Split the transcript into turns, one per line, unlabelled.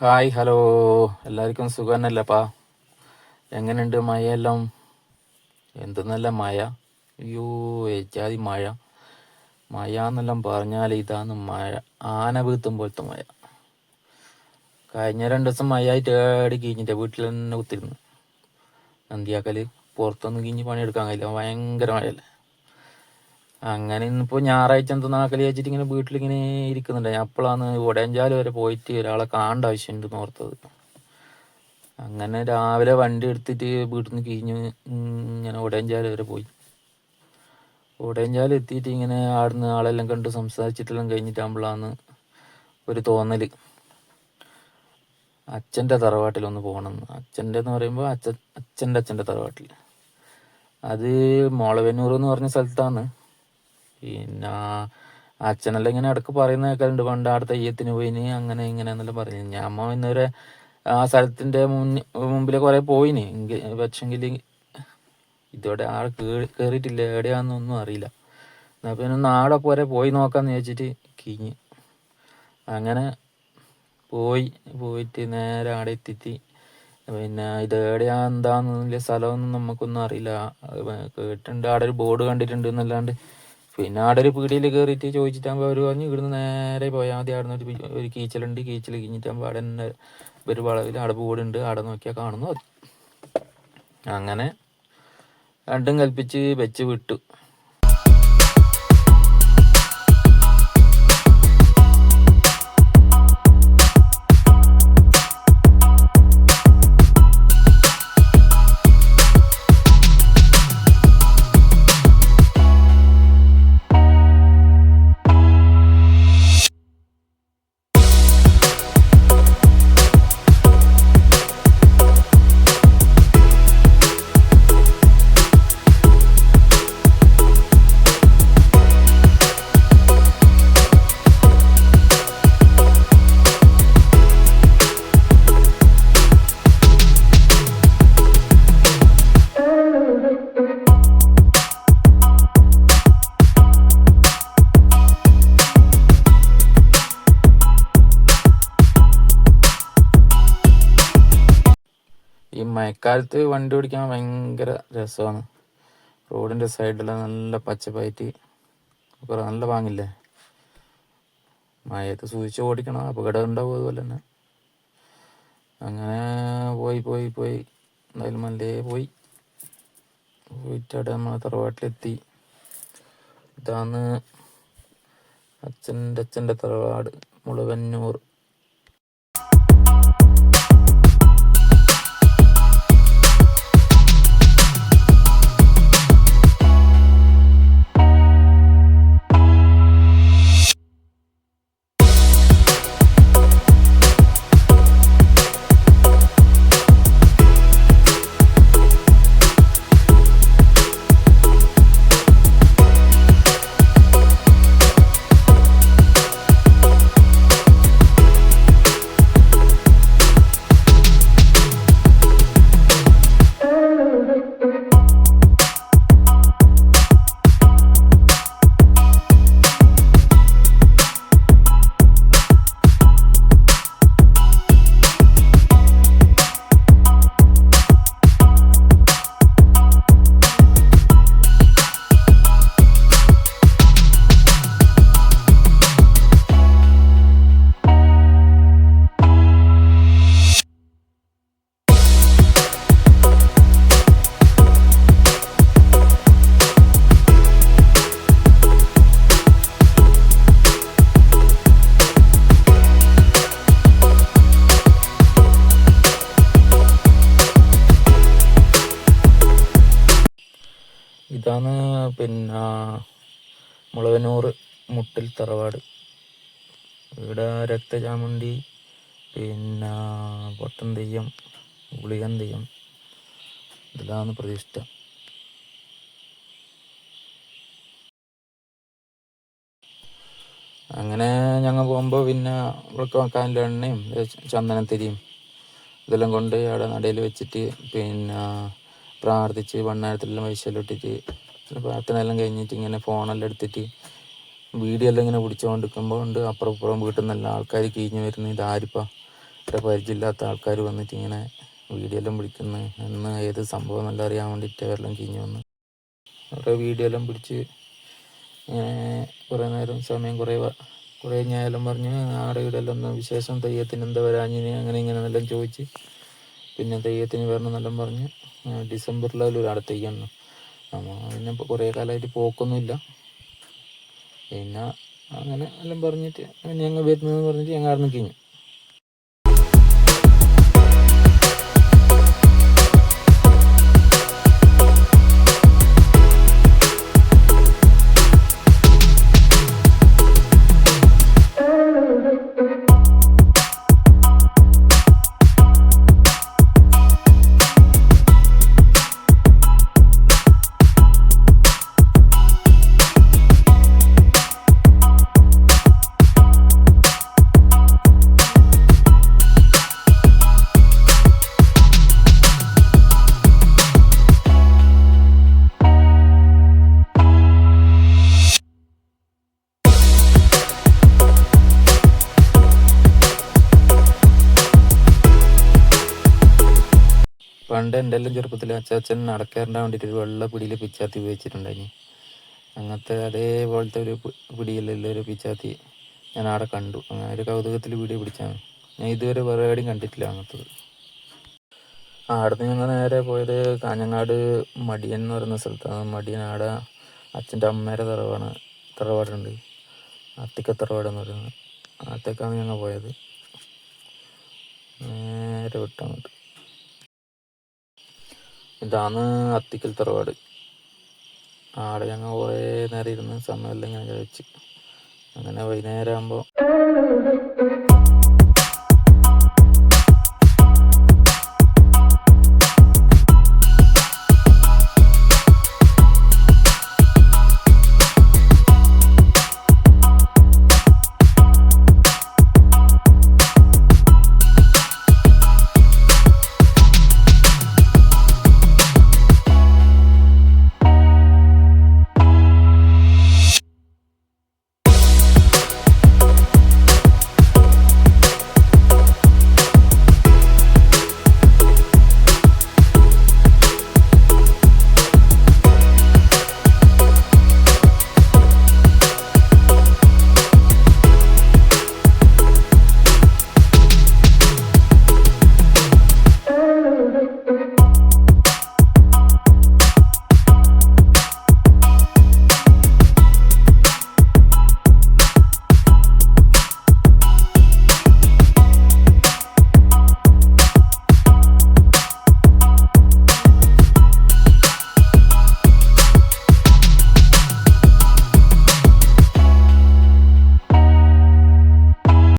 Hi hello. എല്ലാവർക്കും സുഖം തന്നെയല്ലപ്പാ എങ്ങനെയുണ്ട് മഴയെല്ലാം? എന്ത് നല്ല മഴ. അയ്യോ ഏജാതി മഴ. മഴ എന്നെല്ലാം പറഞ്ഞാൽ ഇതാണ് മഴ. ആന വീത്തും പോലത്തെ മഴ. കഴിഞ്ഞ രണ്ട് ദിവസം മഴയായിട്ട് ഏടി കഴിഞ്ഞിട്ട് വീട്ടിൽ തന്നെ കുത്തിരുന്നു. നന്ദിയാക്കൽ പുറത്തൊന്നും കിഞ്ഞ് പണിയെടുക്കാൻ കഴിയില്ല. ഭയങ്കര മഴയല്ലേ? അങ്ങനെ ഇന്നിപ്പോ ഞായറാഴ്ച എന്തോ നാക്കലി വെച്ചിട്ട് ഇങ്ങനെ വീട്ടിലിങ്ങനെ ഇരിക്കുന്നുണ്ട്. അപ്പോഴാണ് ഉടയഞ്ചാൽ വരെ പോയിട്ട് ഒരാളെ കാണേണ്ട ആവശ്യമുണ്ടെന്ന് ഓർത്തത്. അങ്ങനെ രാവിലെ വണ്ടി എടുത്തിട്ട് വീട്ടിൽ നിന്ന് കിഴിഞ്ഞ് ഇങ്ങനെ ഉടയഞ്ചാൽ വരെ പോയി. ഉടയഞ്ചാൽ എത്തിയിട്ട് ഇങ്ങനെ ആടുന്ന് ആളെല്ലാം കണ്ട് സംസാരിച്ചിട്ടെല്ലാം കഴിഞ്ഞിട്ടാകുമ്പോഴാണ് ഒരു തോന്നൽ. അച്ഛന്റെ തറവാട്ടിൽ ഒന്ന് പോകണമെന്ന് അച്ഛന്റെ എന്ന് പറയുമ്പോൾ അച്ഛൻ അച്ഛന്റെ അച്ഛന്റെ തറവാട്ടിൽ അത് മോളവന്നൂർ എന്ന് പറഞ്ഞ സ്ഥലത്താണ്. പിന്നെ അച്ഛനെല്ലാം ഇങ്ങനെ ഇടയ്ക്ക് പറയുന്ന കേൾക്കലുണ്ട് പണ്ട് അടുത്ത തെയ്യത്തിന് പോയിന് അങ്ങനെ ഇങ്ങനെ എന്നെല്ലാം പറഞ്ഞു ഞാൻ അമ്മ ഇന്നുവരെ ആ സ്ഥലത്തിന്റെ മുന്നിൽ മുമ്പിൽ കുറെ പോയിന്. പക്ഷെങ്കിൽ ഇതോടെ ആൾ കേറിയിട്ടില്ല. എവിടെയാണെന്നൊന്നും അറിയില്ല. എന്നാ പിന്നെ നാളെ പോരെ പോയി നോക്കാന്ന് ചോദിച്ചിട്ട് കിഞ്ഞ്. അങ്ങനെ പോയി പോയിട്ട് നേരെ അവിടെ എത്തിയിട്ട് പിന്നെ ഇത് എവിടെയാ എന്താന്നുള്ള സ്ഥലമൊന്നും നമുക്കൊന്നും അറിയില്ല. കേട്ടിട്ടുണ്ട്. അവിടെ ഒരു ബോർഡ് കണ്ടിട്ടുണ്ട് എന്നല്ലാണ്ട് പിന്നെ ആടൊരു പീടിയിൽ കയറിയിട്ട് ചോദിച്ചിട്ടാകുമ്പോൾ അവർ പറഞ്ഞു ഇവിടുന്ന് നേരെ പോയാൽ മതി അവിടെ നിന്ന് ഒരു ഒരു കീച്ചലുണ്ട് കീച്ചൽ കഴിഞ്ഞിട്ടാകുമ്പോൾ അവിടെ തന്നെ ഒരു വളവിൽ അവിടെ ബോർഡുണ്ട് അവിടെ നോക്കിയാൽ കാണുന്നു. അങ്ങനെ രണ്ടും കൽപ്പിച്ച് വെച്ച് വിട്ടു. മഴക്കാലത്ത് വണ്ടി ഓടിക്കാൻ ഭയങ്കര രസമാണ്. റോഡിന്റെ സൈഡിലെ നല്ല പച്ചപ്പായിട്ട് കുറേ നല്ല പാങ്ങില്ലേ? മഴയത്ത് സൂക്ഷിച്ച് ഓടിക്കണം അപകടം ഉണ്ടാവും അതുപോലെ തന്നെ. അങ്ങനെ പോയി പോയി പോയി. എന്തായാലും മല്ലേ പോയി. പോയിട്ട് അവിടെ നമ്മളെ തറവാട്ടിലെത്തി. ഇതാന്ന് അച്ഛന്റെ അച്ഛന്റെ തറവാട് മുളവന്നൂർ. ഇതാണ് പിന്നെ മുളവനൂർ മുട്ടിൽ തറവാട്. ഇവിടെ രക്തചാമുണ്ടി പിന്നെ പൊട്ടൻ തെയ്യം ഗുളികൻ തെയ്യം. ഇതിലാണ് പ്രതിഷ്ഠ. അങ്ങനെ ഞങ്ങൾ പോകുമ്പോൾ പിന്നെ വിളക്ക് വെക്കാനുള്ള എണ്ണയും ചന്ദനത്തിരിയും ഇതെല്ലാം കൊണ്ട് അവിടെ നടയിൽ വെച്ചിട്ട് പിന്നെ പ്രാർത്ഥിച്ച് വണ്ണാരത്തിലെല്ലാം പൈസയെല്ലാം ഇട്ടിട്ട് പ്രാർത്ഥന എല്ലാം കഴിഞ്ഞിട്ട് ഇങ്ങനെ ഫോണെല്ലാം എടുത്തിട്ട് വീഡിയോ എല്ലാം ഇങ്ങനെ പിടിച്ചുകൊണ്ടിരിക്കുമ്പോൾ ഉണ്ട്. അപ്പുറം ഇപ്പുറം വീട്ടിൽ നിന്നെല്ലാം ആൾക്കാർ കീഞ്ഞു വരുന്നു. ഇതാരിപ്പാ? ഇവിടെ പരിചയമില്ലാത്ത ആൾക്കാർ വന്നിട്ട് ഇങ്ങനെ വീഡിയോ എല്ലാം പിടിക്കുന്നു. എന്ന് ഏത് സംഭവം എന്നെല്ലാം അറിയാൻ വേണ്ടിയിട്ട് അവരെല്ലാം കിഞ്ഞു വന്ന്. കുറേ വീഡിയോ എല്ലാം പിടിച്ച് കുറേ നേരം സമയം കുറേ കുറേ ഞാനെല്ലാം പറഞ്ഞ് ആടെ ഇവിടെ എല്ലാം ഒന്ന് വിശേഷം തെയ്യത്തിന് എന്താ വരാഞ്ഞിന്? അങ്ങനെ ഇങ്ങനെ എല്ലാം ചോദിച്ച് പിന്നെ തെയ്യത്തിന് വരണമെന്നെല്ലാം പറഞ്ഞ് ഡിസംബറിലെല്ലാം ഒരാടെ തെയ്യം നമ്മൾ പിന്നെ കുറേ കാലമായിട്ട് പോക്കൊന്നുമില്ല. പിന്നെ അങ്ങനെ എല്ലാം പറഞ്ഞിട്ട് പിന്നെ ഞങ്ങൾ വരുന്നതെന്ന് പറഞ്ഞിട്ട് ഞങ്ങൾ അവിടെ കഴിഞ്ഞു പണ്ട് എന്റെ എല്ലാം ചെറുപ്പത്തിൽ അച്ചാച്ചൻ നടക്കാറുണ്ടാൻ വേണ്ടിയിട്ട് ഒരു വെള്ള പിടിയിൽ പിച്ചാത്തി ഉപയോഗിച്ചിട്ടുണ്ടായിനി. അങ്ങനത്തെ അതേപോലത്തെ ഒരു പിടിയിലുള്ള ഒരു പിച്ചാത്തി ഞാൻ അവിടെ കണ്ടു. അങ്ങനെ ഒരു കൗതുകത്തിൽ വീഡിയോ പിടിച്ചാണ്. ഞാൻ ഇതുവരെ വേറെ എവിടെയും കണ്ടിട്ടില്ല അങ്ങനത്തത്. അവിടുന്ന് ഞങ്ങൾ നേരെ പോയത് കാഞ്ഞങ്ങാട് മടിയൻ എന്ന് പറയുന്ന സ്ഥലത്താണ്. മടിയൻ ആടെ അച്ഛന്റെ അമ്മേരെ തറവാണ് തറവാടുണ്ട്. അത്തിക്ക തറവാട് പറയുന്നത്. അത്തേക്കാണ് ഞങ്ങൾ പോയത്. നേരെ വിട്ടങ്ങോട്ട്. ഇതാണ് അത്തിക്കൽ തറവാട്. ആടെ ഞങ്ങൾ കുറേ നേരം ഇരുന്ന് സമയമെല്ലാം ഞാൻ കഴിച്ച്. അങ്ങനെ വൈകുന്നേരം ആകുമ്പോൾ